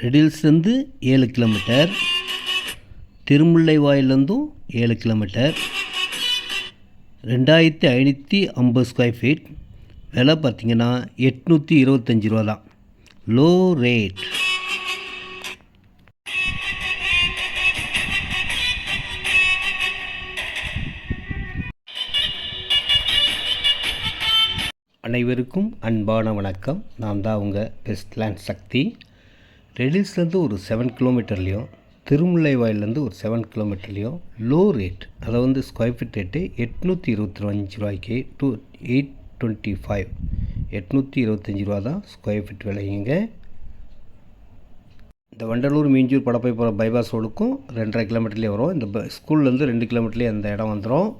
ரெடில்ஸ்லேருந்து ஏழு கிலோமீட்டர். திருமுல்லை வாயிலேருந்தும் ஏழு கிலோமீட்டர். ரெண்டாயிரத்தி ஐநூற்றி ஐம்பது ஸ்கொயர் ஃபீட் விலை பார்த்தீங்கன்னா எட்நூற்றி இருபத்தஞ்சி ரூபா தான் லோ ரேட் அனைவருக்கும் அன்பான வணக்கம். நான் தான் உங்கள் பெஸ்ட்லேண்ட் சக்தி. ரெடில்ஸ்லேருந்து ஒரு செவன் கிலோமீட்டர்லேயும் திருமுல்லை வாயிலேருந்து ஒரு செவன் கிலோமீட்டர்லேயும் லோ ரேட் அதை வந்து ஸ்கொயர் ஃபீட் ரேட்டு எட்நூற்றி இருபத்தி அஞ்சு ரூபாய்க்கு டூ எயிட் டுவெண்ட்டி ஃபைவ் எட்நூற்றி இருபத்தஞ்சி ரூபா தான் ஸ்கொயர் ஃபீட் விலையுங்க இந்த வண்டலூர் மீஞ்சூர் படப்பை போகிற பைபாஸ் ரோடுக்கும் ரெண்டரை கிலோமீட்டர்லேயே வரும். இந்த ப ஸ்கூல்லேருந்து ரெண்டு கிலோமீட்டர்லேயே அந்த இடம் வந்துடும்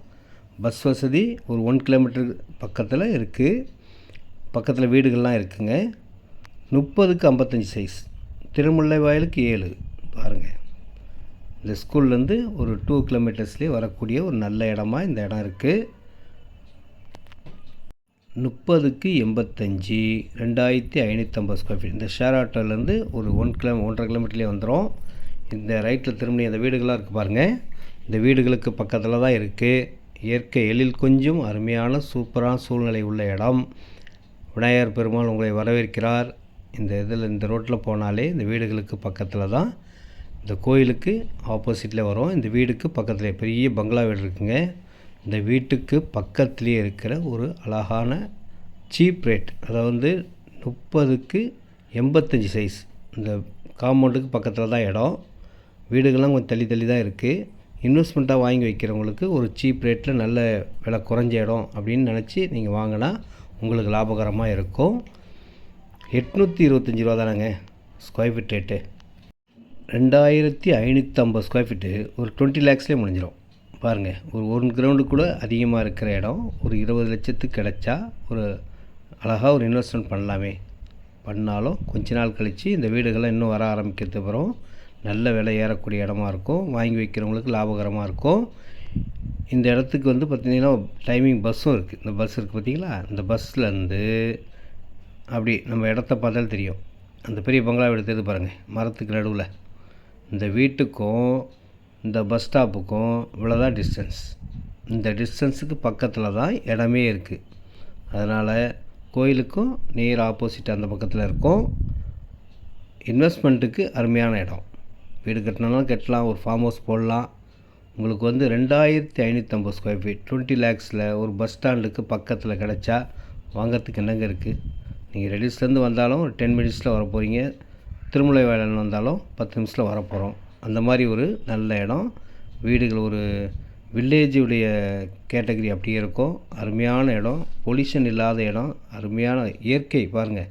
பஸ் வசதி ஒரு ஒன் கிலோமீட்டர் பக்கத்தில் இருக்குது பக்கத்தில் வீடுகள்லாம் இருக்குங்க. முப்பதுக்கு ஐம்பத்தஞ்சி சைஸ் திருமுல்லை வாயிலுக்கு ஏழு. பாருங்கள் இந்த ஸ்கூல்லேருந்து ஒரு டூ கிலோமீட்டர்ஸ்லேயே வரக்கூடிய ஒரு நல்ல இடமா இந்த இடம் இருக்குது முப்பதுக்கு எண்பத்தஞ்சி ரெண்டாயிரத்தி ஐநூற்றம்பது ஸ்கொயர் ஃபீட் இந்த ஷேர் ஆட்டோலேருந்து ஒரு ஒன் கிலோ ஒன்றரை கிலோமீட்டர்லேயே வந்துடும் இந்த ரைட்டில் திரும்பி அந்த வீடுகளாக இருக்குது பாருங்கள் இந்த வீடுகளுக்கு பக்கத்தில் தான் இருக்குது இயற்கை எழில் கொஞ்சம் அருமையான சூப்பரான சூழ்நிலை உள்ள இடம். விநாயகர் பெருமாள் உங்களை வரவேற்கிறார். இந்த இதில் இந்த ரோட்டில் போனாலே இந்த வீடுகளுக்கு பக்கத்தில் தான் இந்த கோயிலுக்கு ஆப்போசிட்டில் வரும். இந்த வீடுக்கு பக்கத்தில் பெரிய பங்களா வீடு இருக்குங்க. இந்த வீட்டுக்கு பக்கத்துலேயே இருக்கிற ஒரு அழகான சீப் ரேட் அதாவது வந்து முப்பதுக்கு எண்பத்தஞ்சு சைஸ். இந்த காம்பவுண்டுக்கு பக்கத்தில் தான் இடம். வீடுகள்லாம் கொஞ்சம் தள்ளி தள்ளி தான் இருக்குது இன்வெஸ்ட்மெண்ட்டாக வாங்கி வைக்கிறவங்களுக்கு ஒரு சீப் ரேட்டில் நல்ல விலை குறைஞ்ச இடம் அப்படின்னு நினச்சி நீங்கள் வாங்கினா உங்களுக்கு லாபகரமாக இருக்கும். எட்நூற்றி இருபத்தஞ்சி ரூபா தானேங்க ஸ்கொயர் ஃபீட் ரேட்டு ரெண்டாயிரத்தி ஐநூற்றம்பது ஸ்கொயர் ஃபீட்டு ஒரு டுவெண்ட்டி லேக்ஸ்லேயே முடிஞ்சிடும் பாருங்கள் ஒரு ஒன் கிரவுண்டு கூட அதிகமாக இருக்கிற இடம் ஒரு இருபது லட்சத்துக்கு கிடச்சா ஒரு அழகாக ஒரு இன்வெஸ்ட்மெண்ட் பண்ணலாமே. பண்ணாலும் கொஞ்ச நாள் கழித்து இந்த வீடுகள்லாம் இன்னும் வர ஆரம்பிக்கிறது அப்புறம் நல்ல விலை ஏறக்கூடிய இடமா இருக்கும் வாங்கி வைக்கிறவங்களுக்கு லாபகரமாக இருக்கும். இந்த இடத்துக்கு வந்து பார்த்திங்கன்னா டைமிங் பஸ்ஸும் இருக்குது இந்த பஸ் இருக்குது பார்த்திங்களா இந்த பஸ்லேருந்து அப்படி நம்ம இடத்த பார்த்தாலே தெரியும். அந்த பெரிய பங்களா வீடு பாருங்கள் மரத்துக்கு நடுவில். இந்த வீட்டுக்கும் இந்த பஸ் ஸ்டாப்புக்கும் இவ்வளோதான் டிஸ்டன்ஸ் இந்த டிஸ்டன்ஸுக்கு பக்கத்தில் தான் இடமே இருக்குது அதனால் கோயிலுக்கும் நேர் ஆப்போசிட் அந்த பக்கத்தில் இருக்கும். இன்வெஸ்ட்மெண்ட்டுக்கு அருமையான இடம். வீடு கட்டினாலும் கட்டலாம் ஒரு ஃபார்ம் ஹவுஸ் போடலாம். உங்களுக்கு வந்து ரெண்டாயிரத்தி ஐநூற்றம்பது ஸ்கொயர் ஃபீட் டுவெண்ட்டி லேக்ஸில் ஒரு பஸ் ஸ்டாண்டுக்கு பக்கத்தில் கிடச்சா வாங்கிறதுக்கு என்னங்க இருக்குது நீங்கள் ரெடிஸ்லேருந்து வந்தாலும் ஒரு டென் மினிட்ஸில் வர போகிறீங்க திருமலை வேலன் வந்தாலும் பத்து நிமிஷத்தில் வர போகிறோம் அந்த மாதிரி ஒரு நல்ல இடம். வீடுகள் ஒரு வில்லேஜுடைய கேட்டகரி அப்படியே இருக்கும். அருமையான இடம். பொல்யூஷன் இல்லாத இடம். அருமையான இயற்கை பாருங்கள்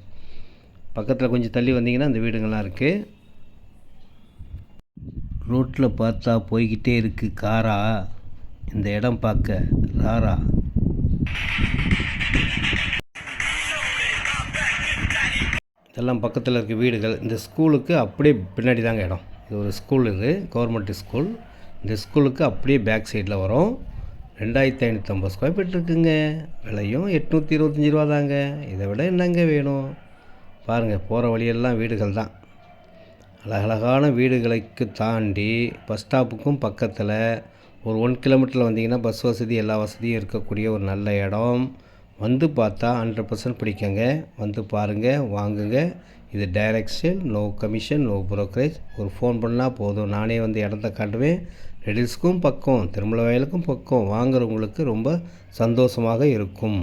பக்கத்தில் கொஞ்சம் தள்ளி வந்தீங்கன்னா அந்த வீடுங்கள்லாம் இருக்குது ரோட்டில் பார்த்தா போய்கிட்டே இருக்குது காரா. இந்த இடம் பார்க்க. ராரா. இதெல்லாம் பக்கத்தில் இருக்க வீடுகள் இந்த ஸ்கூலுக்கு அப்படியே பின்னாடி தாங்க இடம். இது ஒரு ஸ்கூல் இது கவர்மெண்ட் ஸ்கூல். இந்த ஸ்கூலுக்கு அப்படியே பேக் சைடில் வரும். ரெண்டாயிரத்தி ஐநூற்றம்பது ஸ்கொயர் ஃபீட் இருக்குங்க. விலையும் எட்நூற்றி இருபத்தஞ்சி ரூபா தாங்க. இதை விட என்னங்க வேணும்? பாருங்கள் போகிற வழியெல்லாம் வீடுகள் தான். அழகழகான வீடுகளுக்கு தாண்டி பஸ் ஸ்டாப்புக்கும் பக்கத்தில் ஒரு ஒன் கிலோமீட்டரில் வந்தீங்கன்னா பஸ் வசதி எல்லா வசதியும் இருக்கக்கூடிய ஒரு நல்ல இடம். வந்து பார்த்தா ஹண்ட்ரட் பர்சன்ட் பிடிக்குங்க. வந்து பாருங்கள் வாங்குங்க. இது direct sale no commission no brokerage ஒரு ஃபோன் பண்ணால் போதும். நானே வந்து இடத்த காட்டுவேன். ரெடில்ஸ்க்கும் பக்கம் திருமலை வயலுக்கும் பக்கம் வாங்குறவங்களுக்கு ரொம்ப சந்தோஷமாக இருக்கும்.